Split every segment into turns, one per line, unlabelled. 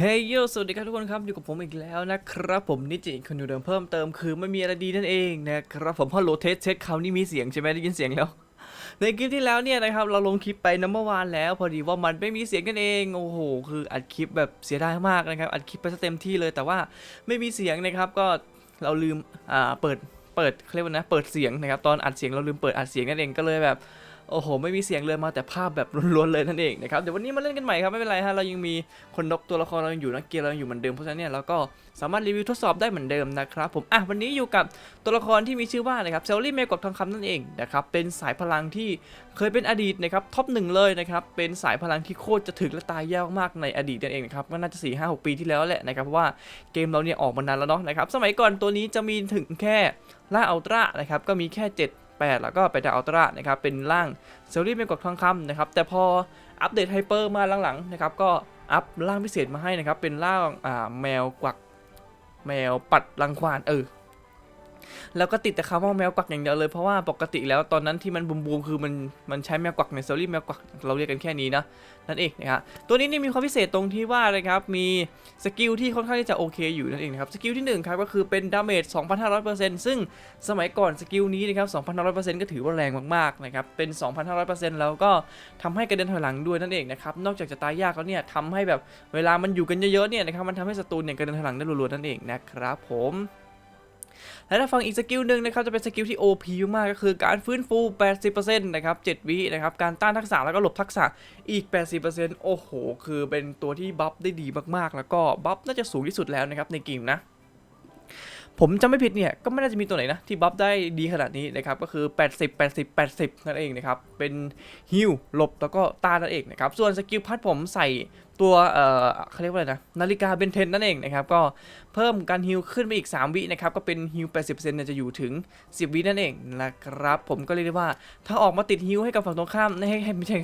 เฮ้ยโยสวัสดีครับทุกคนครับอยู่กับผมอีกแล้วนะครับผมนิจิคนอยู่เดิมเพิ่มเติมคือไม่มีอะไรดีนั่นเองนะครับผมฮัลโหลเทสเช็คคราวนี้มีเสียงใช่ไหมได้ยินเสียงแล้ว ในคลิปที่แล้วเนี่ยนะครับเราลงคลิปไปน้ำเมื่อวานแล้วพอดีว่ามันไม่มีเสียงกันเองโอ้โหคืออัดคลิปแบบเสียดายมากนะครับอัดคลิปไปเต็มที่เลยแต่ว่าไม่มีเสียงนะครับก็เราลืมอ่าเปิดเปิดเรียกว่านะเปิดเสียงนะครับตอนอัดเสียงเราลืมเปิดอัดเสียงนั่นเองก็เลยแบบ โอ้โห ไม่มีเสียงเลยมาแต่ภาพแบบล้วนๆเลยนั่นเองนะครับ เดี๋ยววันนี้มาเล่นกันใหม่ครับ ไม่เป็นไรฮะ เรายังมีคนนกตัวละครเรายังอยู่นักเกียร์เรายังอยู่เหมือนเดิม เพราะฉะนั้นเนี่ยเราก็สามารถรีวิวทดสอบได้เหมือนเดิมนะครับผม อะ วันนี้อยู่กับตัวละครที่มีชื่อว่านะครับเซลลี่เมกดทองคำนั่นเองนะครับ เป็นสายพลังที่เคยเป็นอดีตนะครับท็อปหนึ่งเลยนะครับ เป็นสายพลังที่โคตรจะถึกและตายยากมากในอดีตนั่นเองนะครับก็น่าจะ4 5 6ปีที่แล้วแหละนะครับเพราะว่าเกมเราเนี่ยออกมานานแล้วเนาะนะครับสมัยก่อนตัวนี้จะมีถึงแค่ล่าอัลตร้านะครับก็มีแค่ 7 8 แล้วก็ไปดาอัลตร้านะครับเป็นร่างเซลลี่เป็นกดทองคำนะครับแต่พออัปเดตไฮเปอร์มาหลังๆนะครับก็อัพร่างพิเศษมาให้นะครับเป็นร่างแมวกวักแมวปัดรังควานเออ แล้วก็ติดแต่คำว่าแมวกวักอย่างเดียวเลยเพราะว่าปกติแล้วตอนนั้นที่มันบูมบูมๆคือมันมันใช้แมวกวักในเซลลี่แมวกวักเราเรียกกันแค่นี้นะนั่นเองนะครับตัวนี้นี่มีความพิเศษตรงที่ว่านะครับมีสกิลที่ค่อนข้างที่จะโอเคอยู่นั่นเองนะครับสกิลที่หนึ่งครับก็คือเป็นดาเมจ 2,500%ซึ่งสมัยก่อนสกิลนี้นะครับ 2,500%ก็ถือว่าแรงมากๆนะครับเป็น 2,500%แล้วก็ทำให้กระเด็นถอยหลังด้วยนั่นเองนะครับนอกจากจะตายยากแล้วเนี่ยทำให้แบบเวลามันอยู่กันเยอะๆเนี่ยนะครับมันทำให้ศัตรูเนี่ยกระเด็นถอยหลังได้รัวๆนั่นเองนะครับผม และถ้าฟังอีกสกิลหนึ่งนะครับจะเป็นสกิลที่ OP มากก็คือการฟื้นฟู 80%นะครับ 7 วินะครับ การต้านทักษะแล้วก็หลบทักษะอีก 80%โอ้โห คือเป็นตัวที่บัฟได้ดีมากๆ แล้วก็บัฟน่าจะสูงที่สุดแล้วนะครับในเกมนะผมจำไม่ผิดเนี่ยก็ไม่น่าจะมีตัวไหนนะที่บัฟได้ดีขนาดนี้นะครับก็คือ 80 80 80 นั่นเองนะครับเป็นฮิลหลบแล้วก็ต้านนั่นเองนะครับส่วนสกิลพัดผมใส่ ตัวเอ่อเขาเรียกว่าอะไรนะนาฬิกาเบนเทนนั่นเองนะครับก็เพิ่มการฮิลขึ้นไปอีก 3 วินะครับก็เป็นฮิล80%เนี่ยจะอยู่ถึง 10 วินั่นเองนะครับผมก็เรียกได้ว่า ถ้าออกมาติดฮิลให้กับฝั่งตรงข้ามให้ให้ไม่ใช่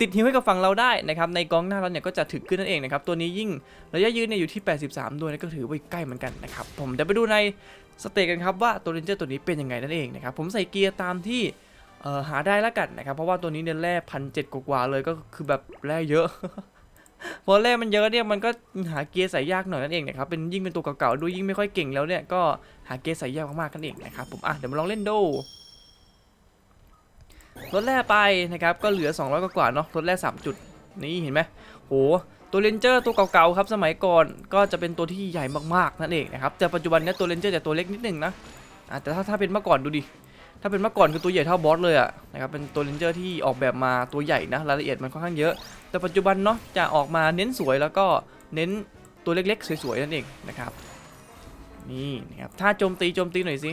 ติดฮิลให้กับฝั่งเราได้นะครับในกองหน้าเราเนี่ยก็จะถึกขึ้นนั่นเองนะครับตัวนี้ยิ่งระยะยืนเนี่ยอยู่ที่ 83 ด้วยนะก็ถือว่าใกล้เหมือนกันนะครับผมเดี๋ยวไปดูในสเตจกันครับว่าตัวเรนเจอร์ตัวนี้เป็นยังไงนั่นเองนะครับผมใส่เกียร์ตามที่หาได้แล้วกันนะครับเพราะว่าตัวนี้เนี่ยแร่พันเจ็ดกว่าเลยก็คือแบบแร่เยอะ พอแร่มันเยอะเนี่ยมันก็หาเกียร์ใส่ยากหน่อยนั่นเองนะครับเป็นยิ่งเป็นตัวเก่าๆด้วยยิ่งไม่ค่อยเก่งแล้วเนี่ยก็หาเกียร์ใส่ยากมากๆกันเองนะครับผมอะเดี๋ยวมาลองเล่นดูลดแร่ไปนะครับก็เหลือ 200 กว่าเนาะลดแร่3จุดนี่เห็นไหมโหตัวเลนเจอร์ตัวเก่าๆครับสมัยก่อนก็จะเป็นตัวที่ใหญ่มากๆนั่นเองนะครับแต่ปัจจุบันเนี้ยตัวเลนเจอร์จะตัวเล็กนิดนึงนะอะแต่ถ้าถ้าเป็นเมื่อก่อนดูดิ ถ้าเป็นเมื่อก่อนคือตัวใหญ่เท่าบอสเลยอะนะครับเป็นตัวเลนเจอร์ที่ออกแบบมาตัวใหญ่นะรายละเอียดมันค่อนข้างเยอะ แต่ปัจจุบันเนาะจะออกมาเน้นสวยแล้วก็เน้นตัวเล็กๆ สวยๆนั่นเองนะครับนี่นะครับถ้าโจมตีโจมตีหน่อยสิ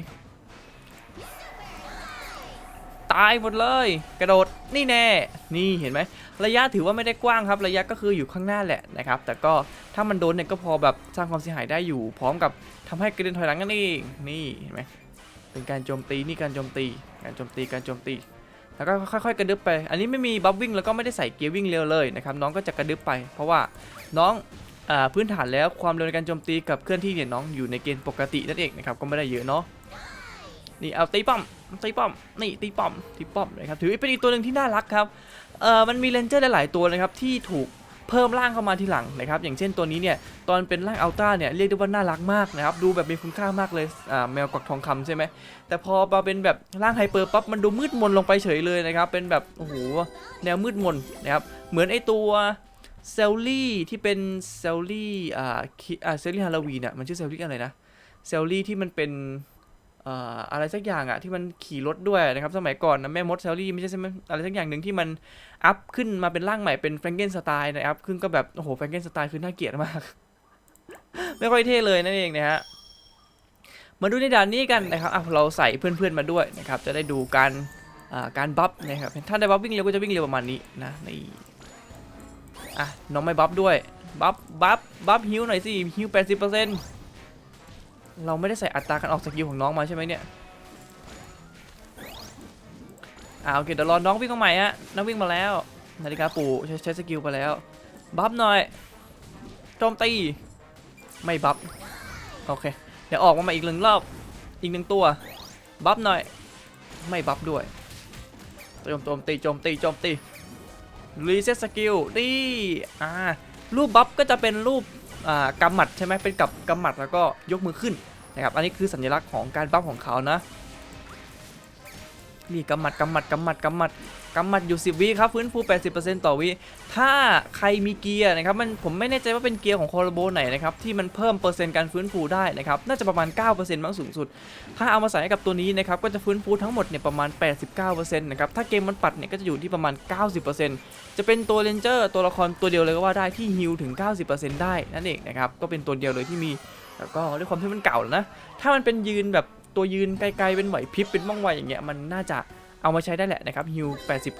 ตายหมดเลย กระโดดนี่แน่นี่เห็นไหมระยะถือว่าไม่ได้กว้างครับ ระยะก็คืออยู่ข้างหน้าแหละนะครับ แต่ก็ถ้ามันโดนเนี่ยก็พอแบบสร้างความเสียหายได้อยู่ พร้อมกับทำให้กระเด็นถอยหลังนั่นเองนี่เห็นไหม เป็นการโจมตีนี่การโจมตี การโจมตีการโจมตี แล้วก็ค่อยๆ กระดึบไป อันนี้ไม่มีบัฟวิ่งแล้วก็ไม่ได้ใส่เกียร์วิ่งเร็วเลยนะครับน้องก็จะกระดึบไป เพราะว่าน้องอพื้นฐานแล้วความเร็วในการโจมตีกับเคลื่อนที่เนี่ยน้องอยู่ในเกณฑ์ปกตินั่นเองนะครับก็ไม่ได้เยอะเนาะนี่เอาตีป้อมตีป้อมนี่ตีป้อมตีป้อมนะครับถือเป็นอีกตัวหนึ่งที่น่ารักครับเออมันมีเลนเจอร์หลายๆตัวนะครับที่ถูก เพิ่มร่างเข้ามาทีหลังนะครับอย่างเช่นตัวนี้เนี่ยตอนเป็นร่างอัลต้าเนี่ยเรียกได้ว่าน่ารักมากนะครับดูแบบมีคุณค่ามากเลยอ่าแมวกวักทองคำใช่ไหมแต่พอมาเป็นแบบร่างไฮเปอร์ปั๊บมันดูมืดมนลงไปเฉยเลยนะครับเป็นแบบโอ้โหแนวมืดมนนะครับเหมือนไอตัวเซลลี่ที่เป็นเซลลี่อ่าคิอ่าเซลลี่ฮาโลวีนอะมันชื่อเซลลี่อะไรนะเซลลี่ที่มันเป็น อะไรสักอย่างอะที่มันขี่รถด้วยนะครับ สมัยก่อนนะแม่มดเซลลี่ไม่ใช่ใช่ไหมอะไรสักอย่างหนึ่งที่มันอัพขึ้นมาเป็นร่างใหม่เป็นแฟรงเกนสไตล์นะครับขึ้นก็แบบโอ้โหแฟรงเกนสไตล์คือน่าเกลียดมาก ไม่ค่อยเท่เลยนั่นเองนะฮะมาดูในด่านนี้กันนะครับอะเราใส่เพื่อนๆมาด้วยนะครับ จะได้ดูการการบัฟนะครับถ้าได้บัฟวิ่งเร็วก็จะวิ่งเร็วประมาณนี้นะนี่อะน้องไม่บัฟด้วยบัฟบัฟบัฟฮิวหน่อยสิฮิว80%เปอร์เซ็นต์ เราไม่ได้ใส่อัตราการออกสกิลของน้องมาใช่ไหมเนี่ยอ่าโอเคเดี๋ยวรอน้องวิ่งมาใหม่ฮะน้องวิ่งมาแล้วนาฬิกาปู่ใช้ใช้สกิลไปแล้วบัฟหน่อยโจมตีไม่บัฟโอเคเดี๋ยวออกมาใหม่อีกหนึ่งรอบอีกหนึ่งตัวบัฟหน่อยไม่บัฟด้วยโจมโจมตีโจมตีโจมตีรีเซ็ตสกิลนี่อ่ารูปบัฟก็จะเป็นรูป กำหมัดใช่ไหมเป็นกับกำหมัดแล้วก็ยกมือขึ้นนะครับอันนี้คือสัญลักษณ์ของการบัฟของเขานะ นี่กำหมัดกำหมัดกำหมัดกำหมัดกำหมัดอยู่ 10 วิครับฟื้นฟู 80%ต่อวิถ้าใครมีเกียร์นะครับมันผมไม่แน่ใจว่าเป็นเกียร์ของคอร์โบไหนนะครับที่มันเพิ่มเปอร์เซ็นต์การฟื้นฟูได้นะครับน่าจะประมาณ9%มั้งสูงสุด ถ้าเอามาใส่ให้กับตัวนี้นะครับก็จะฟื้นฟูทั้งหมดเนี่ยประมาณ 89%นะครับถ้าเกมมันปัดเนี่ยก็จะอยู่ที่ประมาณ 90%จะเป็นตัวเลนเจอร์ตัวละครตัวเดียวเลยก็ว่าได้ที่ฮิลถึง 90%ได้นั่นเองนะครับก็เป็นตัวเดียวเลยที่มีแล้วก็ด้วยความที่มันเก่าแล้วนะ ถ้ามันเป็นยืนแบบ ตัวยืนไกลๆเป็นไหวพริบเป็นม่องไวอย่างเงี้ยมันน่าจะเอามาใช้ได้แหละนะครับฮิล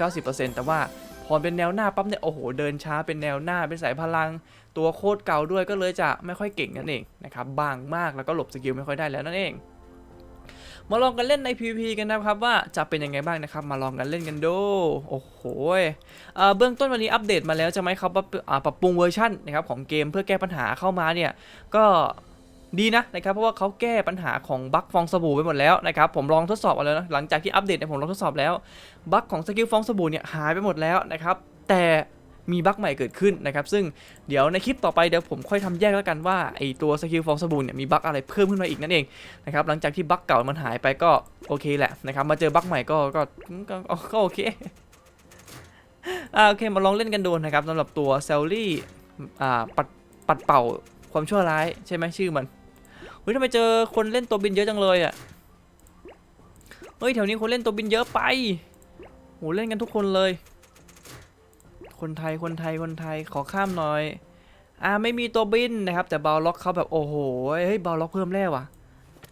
80-90%แต่ว่าพอเป็นแนวหน้าปั๊บเนี่ยโอ้โหเดินช้าเป็นแนวหน้าเป็นสายพลัง ตัวโคตรเก่าด้วยก็เลยจะไม่ค่อยเก่งนั่นเองนะครับบางมากแล้วก็หลบสกิลไม่ค่อยได้แล้วนั่นเอง มาลองกันเล่นใน PVP กันนะครับว่าจะเป็นยังไงบ้างนะครับ มาลองกันเล่นกันดูโอ้โหเอ่อเบื้องต้นวันนี้อัปเดตมาแล้วใช่ไหมครับว่าอ่าปรับปรุงเวอร์ชันนะครับของเกมเพื่อแก้ปัญหาเข้ามาเนี่ยก็ ดีนะนะครับเพราะว่าเขาแก้ปัญหาของบั๊กฟองสบู่ไปหมดแล้วนะครับผมลองทดสอบมาแล้วนะหลังจากที่อัปเดตเนี่ยผมลองทดสอบแล้วบั๊กของสกิลฟองสบู่เนี่ยหายไปหมดแล้วนะครับแต่มีบั๊กใหม่เกิดขึ้นนะครับซึ่งเดี๋ยวในคลิปต่อไปเดี๋ยวผมค่อยทำแยกแล้วกันว่าไอตัวสกิลฟองสบู่เนี่ยมีบั๊กอะไรเพิ่มขึ้นมาอีกนั่นเองนะครับหลังจากที่บั๊กเก่ามันหายไปก็โอเคแหละนะครับมาเจอบั๊กใหม่ก็ก็ก็ก็ก็โอเคอ่าโอเคมาลองเล่นกันดูนะครับสำหรับตัวเซลลี่อ่าปัดปัดเป่าความชั่วร้ายใช่ไหมชื่อมัน เฮ้ยทำไมเจอคนเล่นตัวบินเยอะจังเลยอะเฮ้ยแถวนี้คนเล่นตัวบินเยอะไปโหเล่นกันทุกคนเลย คนไทยคนไทยคนไทยขอข้ามหน่อยอ่าไม่มีตัวบินนะครับ แต่บาล็อกเขาแบบโอ้โหเฮ้ยบาล็อกเพิ่มแล้วว่ะ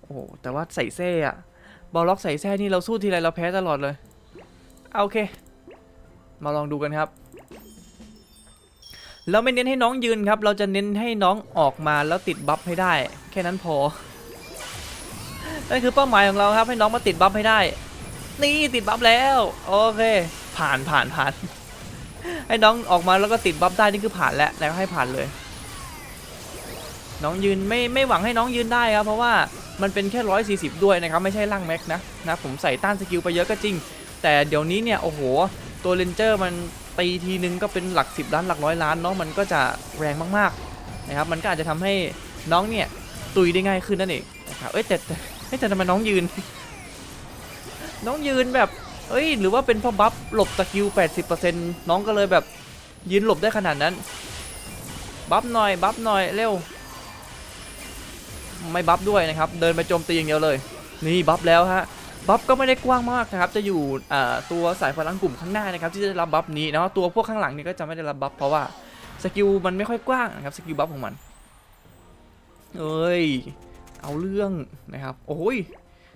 โอ้โหแต่ว่าใส่แส้อะบอลล็อกใส่แส้นี่เราสู้ทีไรเราแพ้ตลอดเลยเอโอเค มาลองดูกันครับ เราไม่เน้นให้น้องยืนครับ เราจะเน้นให้น้องออกมาแล้วติดบัฟให้ได้ แค่นั้นพอ นั่นคือเป้าหมายของเราครับ ให้น้องมาติดบัฟให้ได้ นี่ติดบัฟแล้วโอเค ผ่านผ่านผ่านให้น้องออกมาแล้วก็ติดบัฟได้นี่คือผ่านแล้วแล้วก็ให้ผ่านเลย น้องยืนไม่ไม่หวังให้น้องยืนได้ครับ เพราะว่ามันเป็นแค่140ด้วยนะครับ ไม่ใช่ร่างแม็กนะนะผมใส่ต้านสกิลไปเยอะก็จริง แต่เดี๋ยวนี้เนี่ยโอ้โหตัวเลนเจอร์มัน ตีทีนึงก็เป็นหลัก 10 ล้านหลักร้อยล้านเนาะมันก็จะแรงมากๆนะครับมันก็อาจจะทำให้น้องเนี่ยตุยได้ง่ายขึ้นนั่นเองนะครับเอ้ยแต่แต่เอ้ยแต่ทำไมน้องยืน น้องยืนแบบเอ้ยหรือว่าเป็นเพราะบัฟหลบสกิล80%น้องก็เลยแบบยืนหลบได้ขนาดนั้น บัฟหน่อยบัฟหน่อยเร็ว ไม่บัฟด้วยนะครับ เดินไปโจมตีอย่างเดียวเลย นี่บัฟแล้วฮะ บัฟก็ไม่ได้กว้างมากนะครับ จะอยู่ตัวสายพลังกลุ่มข้างหน้านะครับที่จะได้รับบัฟนี้เนาะ ตัวพวกข้างหลังนี่ก็จะไม่ได้รับบัฟเพราะว่าสกิลมันไม่ค่อยกว้างนะครับ สกิลบัฟของมัน เอ้ย เอาเรื่องนะครับ โอ้ย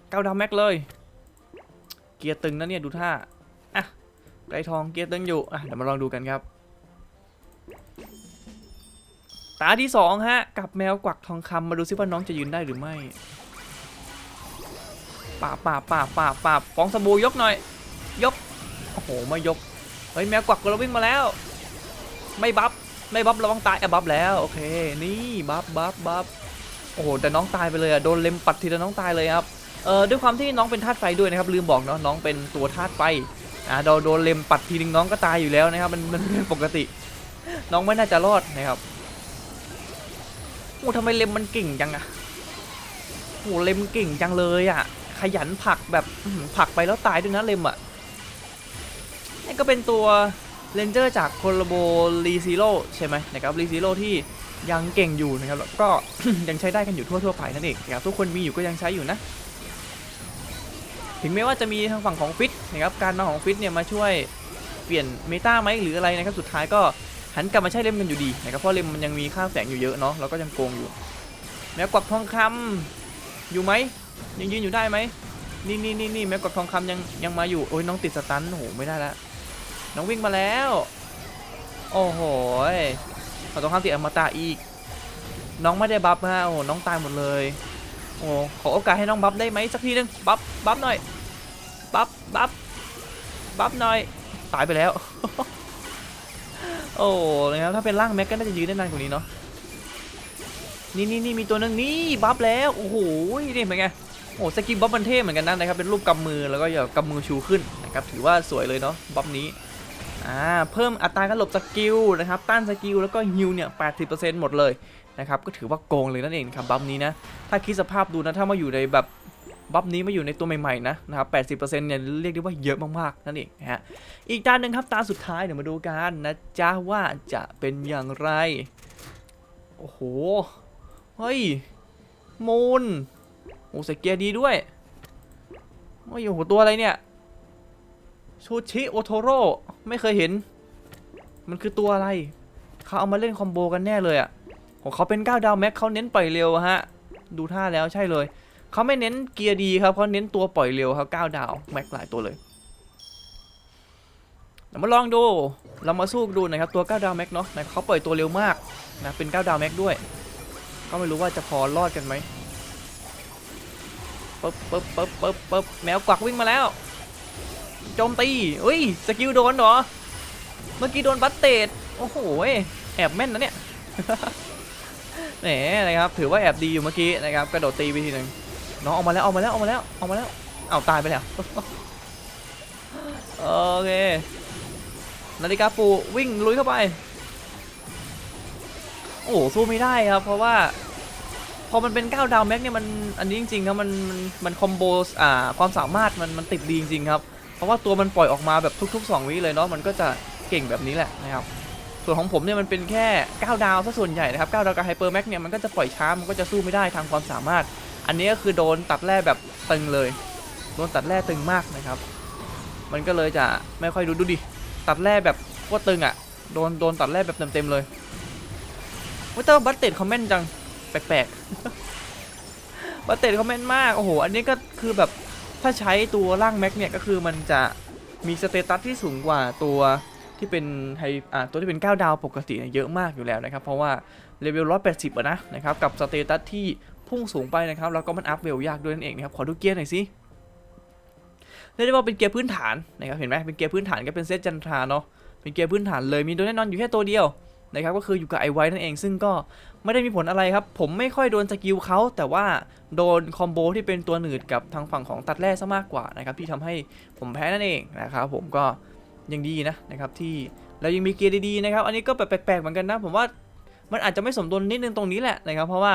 เก้าดาแม็กเลย เกียร์ตึงนะเนี่ยดูท่า อะไกรทองเกียร์ตึงอยู่ อะเดี๋ยวมาลองดูกันครับ ตาที่สองฮะ กับแมวกวักทองคำมาดูซิว่าน้องจะยืนได้หรือไม่ ป่าบป่าบป่าบป่าบป่าบฟองสบู่ยกหน่อย ยก โอ้โหไม่ยก เฮ้ยแมวกวักเราวิ่งมาแล้ว ไม่บัฟ ไม่บัฟระวังตายอะบัฟแล้วโอเค นี่บัฟบัฟบัฟโอ้โหแต่น้องตายไปเลยอะโดนเล็มปัดทีละน้องตายเลยครับ เอ่อด้วยความที่น้องเป็นธาตุไฟด้วยนะครับลืมบอกเนาะน้องเป็นตัวธาตุไฟ อ่าโดนโดนเล็มปัดทีนึงน้องก็ตายอยู่แล้วนะครับมันมันเป็นปกติ น้องไม่น่าจะรอดนะครับโอ้ทำไมเล็มมันเก่งจังอะโอ้เล็มเก่งจังเลยอะ ขยันผลักแบบผลักไปแล้วตายด้วยนะเลมอะนี่ก็เป็นตัวเลนเจอร์จากโคลโบรีซิโร่ใช่ไหมนะครับรีซิโร่ที่ยังเก่งอยู่นะครับแล้วก็ยังใช้ได้กันอยู่ทั่วทั่วไปนั่นเองนะครับทุกคนมีอยู่ก็ยังใช้อยู่นะ ถึงแม้ว่าจะมีทางฝั่งของฟิตนะครับการมาของฟิตเนี่ยมาช่วยเปลี่ยนเมตาไหมหรืออะไรนะครับสุดท้ายก็หันกลับมาใช้เล่มกันอยู่ดีนะครับเพราะเล่มมันยังมีค่าแฝงอยู่เยอะเนาะเราก็ยังโกงอยู่แม้กวักทองคำอยู่ไหม ยังยืนอยู่ได้ไหมนี่นี่นี่นี่แม้กวักทองคำยังยังมาอยู่โอ้ยน้องติดสตันโอ้โหไม่ได้ละน้องวิ่งมาแล้ว โอ้โหยกวักทองคำติดอมตะอีก น้องไม่ได้บัฟฮะโอ้น้องตายหมดเลยโอ้ขอโอกาสให้น้องบัฟได้ไหมสักทีนึงบัฟบัฟหน่อยบัฟบัฟบัฟหน่อยตายไปแล้ว โอ้นะครับถ้าเป็นร่างแม็กก็น่าจะยืนได้นานกว่านี้เนาะนี่นี่นี่มีตัวนึงนี่บัฟแล้วโอ้โหนี่เป็นไง โอ้สกิลบัฟมันเท่เหมือนกันนะนะครับเป็นรูปกำมือแล้วก็อย่ากำมือชูขึ้นนะครับถือว่าสวยเลยเนาะบัฟนี้อ่าเพิ่มอัตราการหลบสกิลนะครับต้านสกิลแล้วก็ฮิลเนี่ย80%หมดเลยนะครับก็ถือว่าโกงเลยนั่นเองครับบัฟนี้นะถ้าคิดสภาพดูนะถ้ามาอยู่ในแบบบัฟนี้มาอยู่ในตัวใหม่ๆนะนะครับ80%เนี่ยเรียกได้ว่าเยอะมากๆนั่นเองนะฮะอีกตาหนึ่งครับตาสุดท้ายเดี๋ยวมาดูกันนะจ๊ะว่าจะเป็นอย่างไรโอ้โหเฮ้ยมูน โอ้ใส่เกียร์ดีด้วยโอ้ยโอ้โหตัวอะไรเนี่ยชูชิโอโทโร่ไม่เคยเห็น มันคือตัวอะไรเขาเอามาเล่นคอมโบกันแน่เลยอะ่ะของเขาเป็น9ดาวแม็กเขาเน้นปล่อยเร็วฮะดูท่าแล้วใช่เลยเขาไม่เน้นเกียร์ดีครับเขาเน้นตัวปล่อยเร็วครับ9ดาวแม็กหลายตัวเลยเรามาลองดูเรามาสู้ดูนะครับตัว9ดาวแม็กเนาะนะเขาปล่อยตัวเร็วมากนะเป็น9ดาวแม็กด้วย ก็ไม่รู้ว่าจะพอรอดกันไหม ปึ๊บปึ๊บปึ๊บปึ๊บปึ๊บแมวกวักวิ่งมาแล้ว โจมตีอุ้ยสกิลโดนเหรอ เมื่อกี้โดนบัตเตดโอ้โหแอบแม่นนะเนี่ยแหมนะครับถือว่าแอบดีอยู่เมื่อกี้นะครับกระโดดตีไปทีหนึ่งน้องออกมาแล้วออกมาแล้วออกมาแล้วออกมาแล้วเอาตายไปแล้วโอเคนาฬิกาปูวิ่งลุยเข้าไป โอ้โหสู้ไม่ได้ครับ เพราะว่า พอมันเป็น9ดาวแม็กเนี่ยมันอันนี้จริงๆครับมันมันมันคอมโบอ่าความสามารถมันมันติดดีจริงๆครับเพราะว่าตัวมันปล่อยออกมาแบบทุกๆ 2 วิเลยเนาะมันก็จะเก่งแบบนี้แหละนะครับส่วนของผมเนี่ยมันเป็นแค่9ดาวซะส่วนใหญ่นะครับ9ดาวกับไฮเปอร์แม็กเนี่ยมันก็จะปล่อยช้ามันก็จะสู้ไม่ได้ทางความสามารถ อันนี้ก็คือโดนตัดแร่แบบตึงเลยโดนตัดแร่ตึงมากนะครับ มันก็เลยจะไม่ค่อยดูดูดิตัดแร่แบบโคตรตึงอะ่ะโดนโดนตัดแร่แบบเต็มๆเลยว่าแต่ว่าบัตเต็ดคอมเมนต์จัง แปลกๆบัตเต็ดคอมเมนมาก โอ้โห อันนี้ก็คือแบบถ้าใช้ตัวร่างแม็กเนี่ยก็คือมันจะมีสเตตัสที่สูงกว่าตัวที่เป็นไฮอ่าตัวที่เป็น 9 ดาวปกติเนี่ยเยอะมากอยู่แล้วนะครับ เพราะว่าเลเวล180อะนะนะครับ กับสเตตัสที่พุ่งสูงไปนะครับ แล้วก็มันอัพเวลยากด้วยนั่นเองนะครับ ขอดูเกียร์หน่อยสิเรียกได้ว่าเป็นเกียร์พื้นฐานนะครับ เห็นไหมเป็นเกียร์พื้นฐานก็เป็นเซตจันทราเนาะ เป็นเกียร์พื้นฐานเลย มีตัวแน่นอนอยู่แค่ตัวเดียว นะครับก็คืออยู่กับไอไว้นั่นเอง ซึ่งก็ไม่ได้มีผลอะไรครับ ผมไม่ค่อยโดนสกิลเขาแต่ว่าโดนคอมโบที่เป็นตัวหนืดกับทางฝั่งของตัดแร่ซะมากกว่านะครับที่ทำให้ผมแพ้นั่นเองนะครับผมก็ยังดีนะนะครับที่เรายังมีเกียร์ดีๆนะครับ อันนี้ก็แปลกๆเหมือนกันนะ ผมว่ามันอาจจะไม่สมดุลนิดนึงตรงนี้แหละนะครับเพราะว่า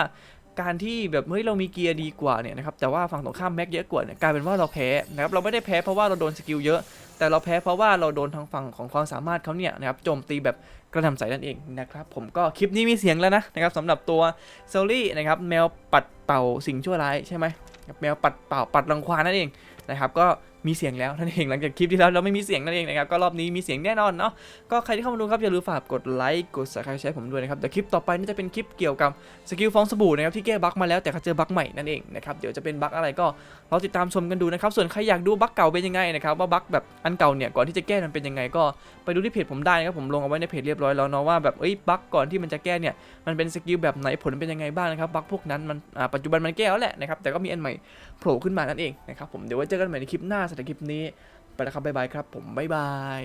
การที่แบบเฮ้ยเรามีเกียร์ดีกว่าเนี่ยนะครับแต่ว่าฝั่งตรงข้ามแม็กเยอะกว่าเนี่ยกลายเป็นว่าเราแพ้นะครับเราไม่ได้แพ้เพราะว่าเราโดนสกิลเยอะ แต่เราแพ้เพราะว่าเราโดนทางฝั่งของความสามารถเขาเนี่ยนะครับโจมตีแบบกระทำใส่นั่นเองนะครับผมก็คลิปนี้มีเสียงแล้วนะนะครับสำหรับตัวเซลลี่นะครับแมวปัดเป่าสิ่งชั่วร้ายใช่ไหมแมวปัดเป่าปัดรังควานนั่นเองนะครับก็ มีเสียงแล้วนั่นเองหลังจากคลิปที่แล้วเราไม่มีเสียงนั่นเองนะครับก็รอบนี้มีเสียงแน่นอนเนาะก็ใครที่เข้ามาดูครับอย่าลืมฝากกดไลค์กด subscribe แชร์ผมด้วยนะครับเดี๋ยวคลิปต่อไปนี่จะเป็นคลิปเกี่ยวกับสกิลฟองสบู่นะครับที่แก้บั๊กมาแล้วแต่เขาเจอบั๊กใหม่นั่นเองนะครับเดี๋ยวจะเป็นบั๊กอะไรก็เราติดตามชมกันดูนะครับส่วนใครอยากดูบั๊กเก่าเป็นยังไงนะครับว่าบั๊กแบบอันเก่าเนี่ยก่อนที่จะแก้มันเป็นยังไงก็ไปดูที่เพจผมได้นะครับผมลงเอาไว้ในเพจเรียบร้อยแล้วเนาะว่าแบบเอ้ยบั๊กก่อนที่มันจะแก้เนี่ยมันเป็นสกิลแบบไหนผลเป็นยังไงบ้างนะครับบั๊กพวกนั้นมันปัจจุบันมันแก้แล้วแหละนะครับแต่ก็มีอันใหม่โผล่ขึ้นมานั่นเองนะครับผมเดี๋ยวไว้เจอกันใหม่ในคลิปหน้าสำหรับคลิปนี้ ไปแล้วครับบ๊ายบายครับผมบ๊ายบาย